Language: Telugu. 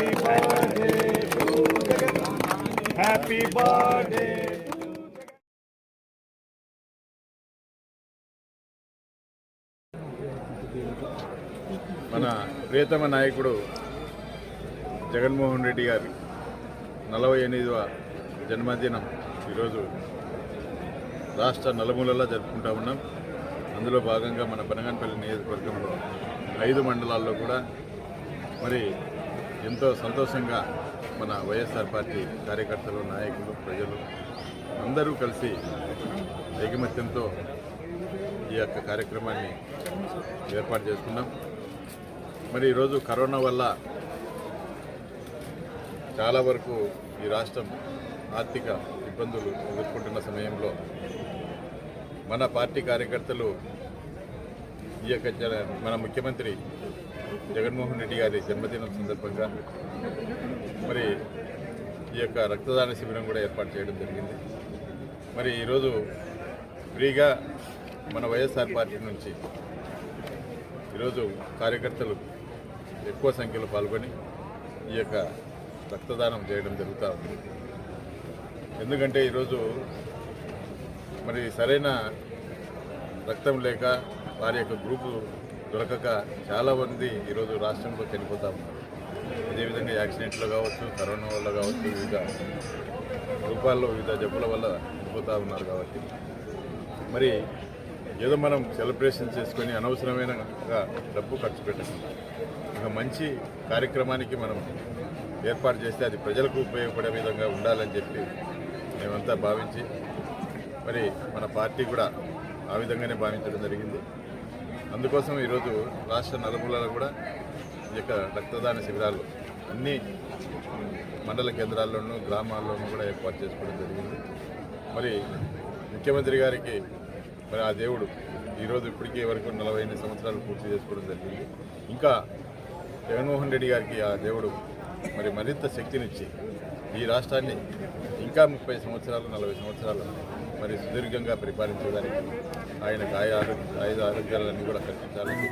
హ్యాపీ బర్త్డే హ్యాపీ బర్త్డే మన ప్రియతమ నాయకుడు జగన్మోహన్ రెడ్డి గారి నలభై ఎనిమిదవ జన్మదినం ఈరోజు రాష్ట్ర నలుమూలలా జరుపుకుంటా ఉన్నాం. అందులో భాగంగా మన బనగానపల్లి నియోజకవర్గంలో ఐదు మండలాల్లో కూడా మరి ఎంతో సంతోషంగా మన వైఎస్ఆర్ పార్టీ కార్యకర్తలు నాయకులు ప్రజలు అందరూ కలిసి ఐకమత్యంతో ఈ యొక్క కార్యక్రమాన్ని ఏర్పాటు చేసుకున్నాం. మరి ఈరోజు కరోనా వల్ల చాలా వరకు ఈ రాష్ట్రం ఆర్థిక ఇబ్బందులు ఎదుర్కొంటున్న సమయంలో మన పార్టీ కార్యకర్తలు ఈ యొక్క మన ముఖ్యమంత్రి జగన్మోహన్ రెడ్డి గారి జన్మదినం సందర్భంగా మరి ఈ యొక్క రక్తదాన శిబిరం కూడా ఏర్పాటు చేయడం జరిగింది. మరి ఈరోజు ఫ్రీగా మన వైఎస్ఆర్ పార్టీ నుంచి ఈరోజు కార్యకర్తలు ఎక్కువ సంఖ్యలో పాల్గొని ఈ యొక్క రక్తదానం చేయడం జరుగుతూ ఉంది. ఎందుకంటే ఈరోజు మరి సరైన రక్తం లేక వారి యొక్క గ్రూపు దొరకక చాలామంది ఈరోజు రాష్ట్రంలో చనిపోతా ఉన్నారు. అదేవిధంగా యాక్సిడెంట్లు కావచ్చు కరోనా వల్ల కావచ్చు వివిధ రూపాల్లో వివిధ జబ్బుల వల్ల చనిపోతూ ఉన్నారు కాబట్టి. మరి ఏదో మనం సెలబ్రేషన్ చేసుకొని అనవసరమైన డబ్బు ఖర్చు పెట్టకుండా ఒక మంచి కార్యక్రమానికి మనం ఏర్పాటు చేస్తే అది ప్రజలకు ఉపయోగపడే విధంగా ఉండాలని చెప్పి మేమంతా భావించి మరి మన పార్టీ కూడా ఆ విధంగానే భావించడం జరిగింది. అందుకోసం ఈరోజు రాష్ట్ర నలుమూలలో కూడా ఈ యొక్క రక్తదాన శిబిరాలు అన్ని మండల కేంద్రాల్లోనూ గ్రామాల్లోనూ కూడా ఏర్పాటు చేసుకోవడం జరిగింది. మరి ముఖ్యమంత్రి గారికి మరి ఆ దేవుడు ఈరోజు ఇప్పటికే వరకు నలభై ఎనిమిది సంవత్సరాలు పూర్తి చేసుకోవడం జరిగింది. ఇంకా జగన్మోహన్ రెడ్డి గారికి ఆ దేవుడు మరి మరింత శక్తినిచ్చి ఈ రాష్ట్రాన్ని ఇంకా ముప్పై సంవత్సరాలు నలభై సంవత్సరాలు మరి సుదీర్ఘంగా పరిపాలించడానికి ఆయన ఆయా ఆరోగ్య ఆయుధ ఆరోగ్యాలన్నీ కూడా కల్పించాలని